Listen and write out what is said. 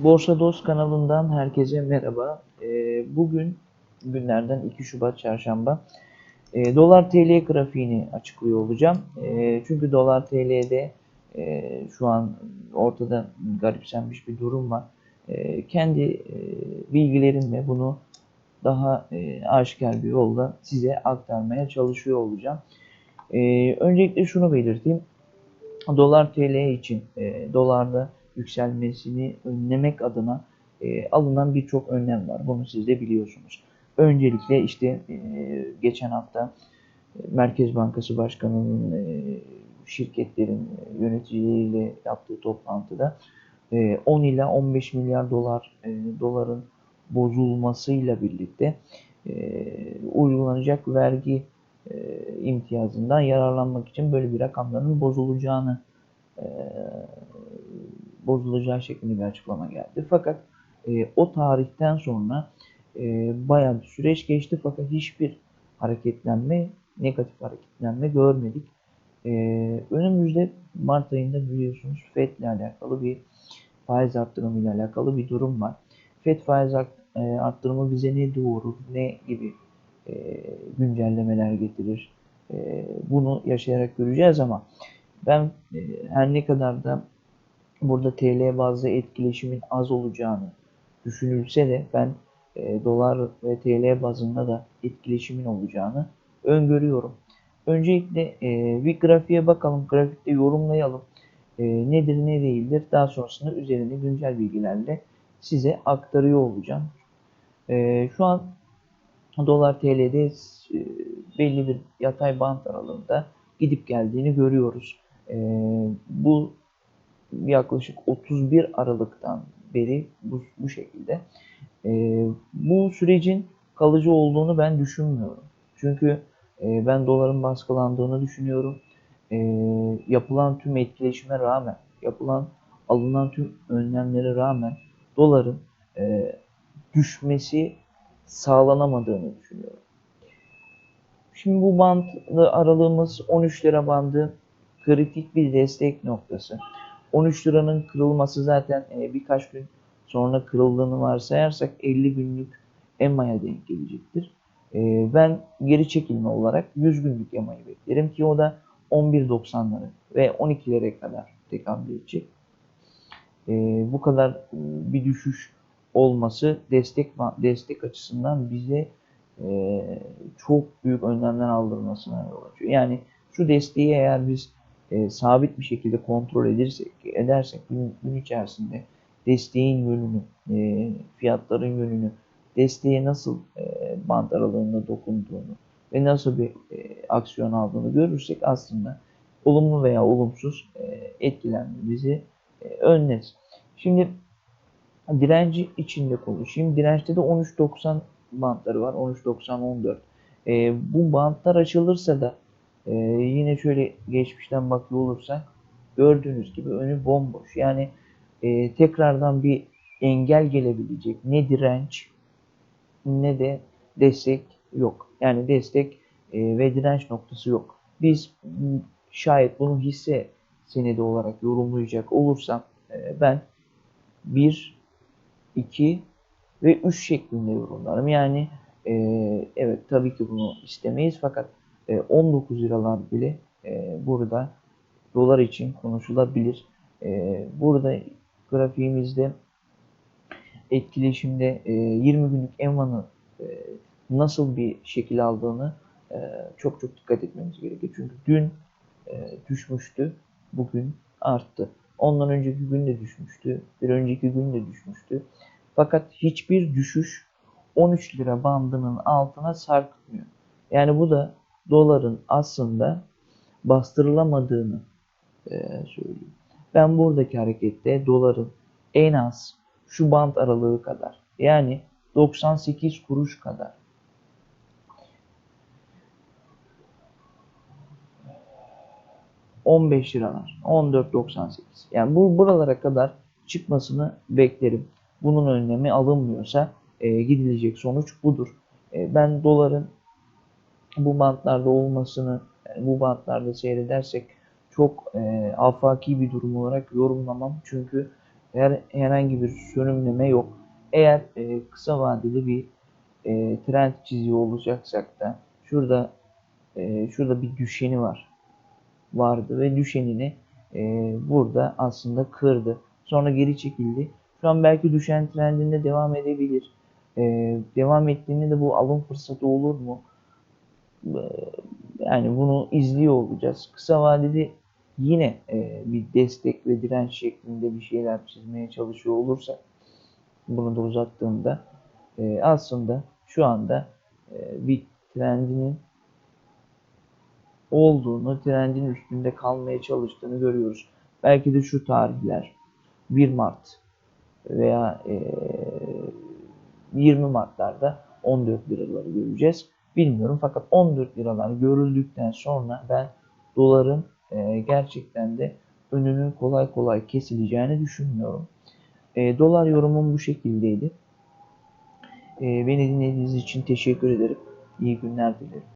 Borsa Dost kanalından herkese merhaba. Ee, bugün günlerden 2 Şubat Çarşamba. Ee, dolar TL grafiğini açıklıyor olacağım. Ee, çünkü dolar TL'de e, şu an ortada garipsenmiş bir durum var. Kendi e, bilgilerimle bunu daha e, aşikar bir yolda size aktarmaya çalışıyor olacağım. Öncelikle şunu belirteyim. Dolar TL için dolarda yükselmesini önlemek adına e, alınan birçok önlem var. Bunu siz de biliyorsunuz. Öncelikle işte e, geçen hafta e, Merkez Bankası Başkanı'nın e, şirketlerin yöneticileriyle yaptığı toplantıda e, 10 ila 15 milyar dolar e, doların bozulmasıyla birlikte e, uygulanacak vergi e, imtiyazından yararlanmak için böyle bir rakamların bozulacağını e, bozulacağı şeklinde bir açıklama geldi. Fakat e, o tarihten sonra e, bayağı bir süreç geçti fakat hiçbir hareketlenme, negatif hareketlenme görmedik. E, önümüzde Mart ayında biliyorsunuz FED ile alakalı bir faiz arttırımı ile alakalı bir durum var. FED faiz e, arttırımı bize ne doğurur, ne gibi e, güncellemeler getirir, e, bunu yaşayarak göreceğiz ama ben e, her ne kadar da burada TL bazlı etkileşimin az olacağını düşünülse de ben e, dolar ve TL bazında da etkileşimin olacağını öngörüyorum. Öncelikle e, bir grafiğe bakalım, grafikte yorumlayalım. E, nedir ne değildir. Daha sonrasında üzerinde güncel bilgilerle size aktarıyor olacağım. E, şu an dolar TL'de e, belli bir yatay bant aralığında gidip geldiğini görüyoruz. E, bu yaklaşık 31 Aralık'tan beri bu, bu şekilde. E, bu sürecin kalıcı olduğunu ben düşünmüyorum. Çünkü e, ben doların baskılandığını düşünüyorum. E, yapılan tüm etkileşime rağmen, yapılan alınan tüm önlemlere rağmen doların e, düşmesi sağlanamadığını düşünüyorum. Şimdi bu bantlı aralığımız 13 lira bandı kritik bir destek noktası. 13 liranın kırılması zaten e, birkaç gün sonra kırıldığını varsayarsak 50 günlük EMA'ya denk gelecektir. E, ben geri çekilme olarak 100 günlük EMA'yı beklerim ki o da 11.90'ları ve 12'lere kadar tekabül edecek. E, bu kadar bir düşüş olması destek destek açısından bize çok büyük önlemler aldırmasına yol açıyor. Yani şu desteği eğer biz e, sabit bir şekilde kontrol edersek, edersek gün, gün içerisinde desteğin yönünü, e, fiyatların yönünü, desteğe nasıl e, bant aralığında dokunduğunu ve nasıl bir e, aksiyon aldığını görürsek aslında olumlu veya olumsuz e, etkilenmemizi e, önleriz. Şimdi direnci içinde konuşayım. Dirençte de 13.90 bantları var. 13.90-14. E, bu bantlar açılırsa da e, yine şöyle geçmişten bakıyor olursak gördüğünüz gibi önü bomboş. Yani e, tekrardan bir engel gelebilecek ne direnç ne de destek yok. Yani destek e, ve direnç noktası yok. Biz şayet bunu hisse senedi olarak yorumlayacak olursam e, ben 1, 2 ve 3 şeklinde yorumlarım. Yani e, evet tabii ki bunu istemeyiz fakat e, 19 liralar bile e, burada dolar için konuşulabilir. E, burada grafiğimizde etkileşimde e, 20 günlük envanı e, nasıl bir şekil aldığını e, çok çok dikkat etmemiz gerekiyor. Çünkü dün e, düşmüştü, bugün arttı. Ondan önceki gün de düşmüştü, bir önceki gün de düşmüştü. Fakat hiçbir düşüş 13 lira bandının altına sarkmıyor. Yani bu da doların aslında bastırılamadığını e, söylüyor. Ben buradaki harekette doların en az şu band aralığı kadar yani 98 kuruş kadar ...15 liralar, 14.98. Yani bu buralara kadar çıkmasını beklerim. Bunun önlemi alınmıyorsa e, gidilecek sonuç budur. E, ben doların bu bantlarda olmasını, yani bu bantlarda seyredersek çok e, afaki bir durum olarak yorumlamam. Çünkü Eğer herhangi bir sönümleme yok. Eğer e, kısa vadeli bir e, trend çiziyor olacaksak da şurada e, şurada bir düşeni var vardı ve düşenini e, burada aslında kırdı. Sonra geri çekildi. Şu an belki düşen trendinde devam edebilir. E, devam ettiğinde de bu alım fırsatı olur mu? E, yani bunu izliyor olacağız. Kısa vadede yine e, bir destek ve direnç şeklinde bir şeyler çizmeye çalışıyor olursak bunu da uzattığımda e, aslında şu anda e, bir trendinin olduğunu, trendin üstünde kalmaya çalıştığını görüyoruz. Belki de şu tarihler 1 Mart veya e, 20 Mart'larda 14 liraları göreceğiz. Bilmiyorum fakat 14 liralar görüldükten sonra ben doların e, gerçekten de önünün kolay kolay kesileceğini düşünmüyorum. E, dolar yorumum bu şekildeydi. E, beni dinlediğiniz için teşekkür ederim. İyi günler dilerim.